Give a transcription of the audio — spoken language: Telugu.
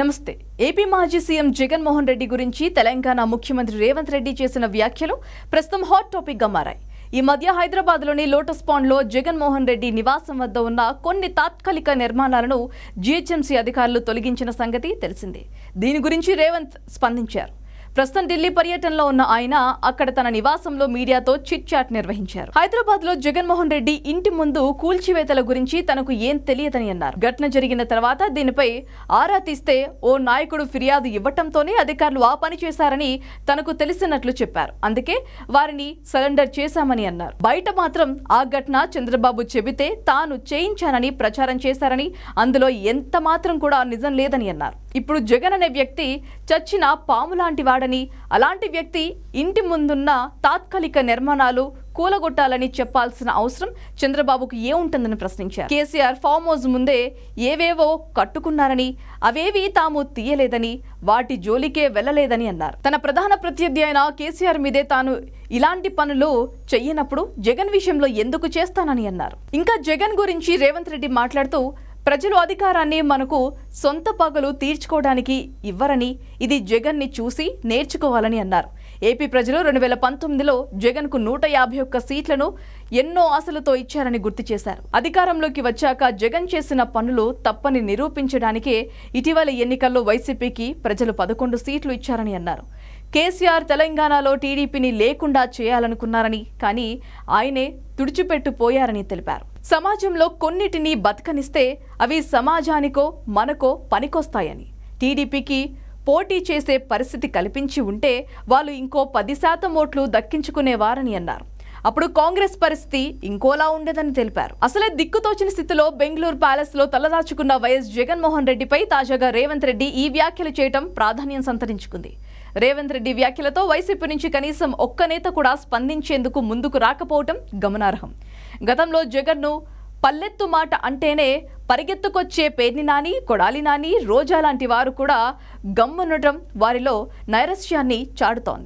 నమస్తే. ఏపీ మాజీ సీఎం జగన్మోహన్ రెడ్డి గురించి తెలంగాణ ముఖ్యమంత్రి రేవంత్ రెడ్డి చేసిన వ్యాఖ్యలు ప్రస్తుతం హాట్ టాపిక్గా మారాయి. ఈ మధ్య హైదరాబాద్లోని లోటస్ పాండ్లో జగన్మోహన్ రెడ్డి నివాసం వద్ద ఉన్న కొన్ని తాత్కాలిక నిర్మాణాలను జీహెచ్ఎంసీ అధికారులు తొలగించిన సంగతి తెలిసిందే. దీని గురించి రేవంత్ స్పందించారు. ప్రస్తుతం ఢిల్లీ పర్యటనలో ఉన్న ఆయన అక్కడ తన నివాసంలో మీడియాతో చిట్ చాట్ నిర్వహించారు. హైదరాబాద్లో జగన్మోహన్ రెడ్డి ఇంటి ముందు కూల్చివేతల గురించి తనకు ఏం తెలియదని అన్నారు. ఘటన జరిగిన తర్వాత దీనిపై ఆరా తీస్తే ఓ నాయకుడు ఫిర్యాదు ఇవ్వటంతోనే అధికారులు ఆ పని చేశారని తనకు తెలిసినట్లు చెప్పారు. అందుకే వారిని సరెండర్ చేశామని అన్నారు. బయట మాత్రం ఆ ఘటన చంద్రబాబు చెబితే తాను చేయించానని ప్రచారం చేశారని అందులో ఎంత మాత్రం కూడా నిజం లేదని అన్నారు. ఇప్పుడు జగన్ అనే వ్యక్తి చచ్చిన పాము లాంటి వాడని అలాంటి వ్యక్తి ఇంటి ముందున్న తాత్కాలిక నిర్మాణాలు కూలగొట్టాలని చెప్పాల్సిన అవసరం చంద్రబాబుకు ఏ ఉంటుందని ప్రశ్నించారు. కేసీఆర్ ఫామ్ హౌస్ ముందే ఏవేవో కట్టుకున్నారని అవేవి తాము తీయలేదని వాటి జోలికే వెళ్ళలేదని అన్నారు. తన ప్రధాన ప్రత్యర్థి అయిన కేసీఆర్ మీదే తాను ఇలాంటి పనులు చెయ్యనప్పుడు జగన్ విషయంలో ఎందుకు చేస్తానని అన్నారు. ఇంకా జగన్ గురించి రేవంత్ రెడ్డి మాట్లాడుతూ ప్రజలు అధికారాన్ని మనకు సొంత పగలు తీర్చుకోవడానికి ఇవ్వరని ఇది జగన్ని చూసి నేర్చుకోవాలని అన్నారు. ఏపీ ప్రజలు రెండు వేల పంతొమ్మిదిలో జగన్కు నూట యాభై ఒక్క సీట్లను ఎన్నో ఆశలతో ఇచ్చారని గుర్తు చేశారు. అధికారంలోకి వచ్చాక జగన్ చేసిన పనులు తప్పని నిరూపించడానికే ఇటీవల ఎన్నికల్లో వైసీపీకి ప్రజలు పదకొండు సీట్లు ఇచ్చారని అన్నారు. కేసీఆర్ తెలంగాణలో టీడీపీని లేకుండా చేయాలనుకున్నారని కానీ ఆయనే తుడిచిపెట్టుపోయారని తెలిపారు. సమాజంలో కొన్నిటిని బతకనిస్తే అవి సమాజానికో మనకో పనికొస్తాయని. టీడీపీకి పోటీ చేసే పరిస్థితి కల్పించి ఉంటే వాళ్ళు ఇంకో పది శాతం ఓట్లు దక్కించుకునేవారని అన్నారు. అప్పుడు కాంగ్రెస్ పరిస్థితి ఇంకోలా ఉండేదని తెలిపారు. అసలే దిక్కుతోచిన స్థితిలో బెంగళూరు ప్యాలెస్లో తలదాచుకున్న వైఎస్ జగన్మోహన్ రెడ్డిపై తాజాగా రేవంత్ రెడ్డి ఈ వ్యాఖ్యలు చేయటం ప్రాధాన్యం సంతరించుకుంది. రేవంత్ రెడ్డి వ్యాఖ్యలతో వైసీపీ నుంచి కనీసం ఒక్క నేత కూడా స్పందించేందుకు ముందుకు రాకపోవటం గమనార్హం. గతంలో జగన్ను పల్లెత్తు మాట అంటేనే పరిగెత్తుకొచ్చే పేర్ని నాని కొడాలి నాని రోజా లాంటి వారు కూడా గమ్మునటం వారిలో నైరస్యాన్ని చాటుతోంది.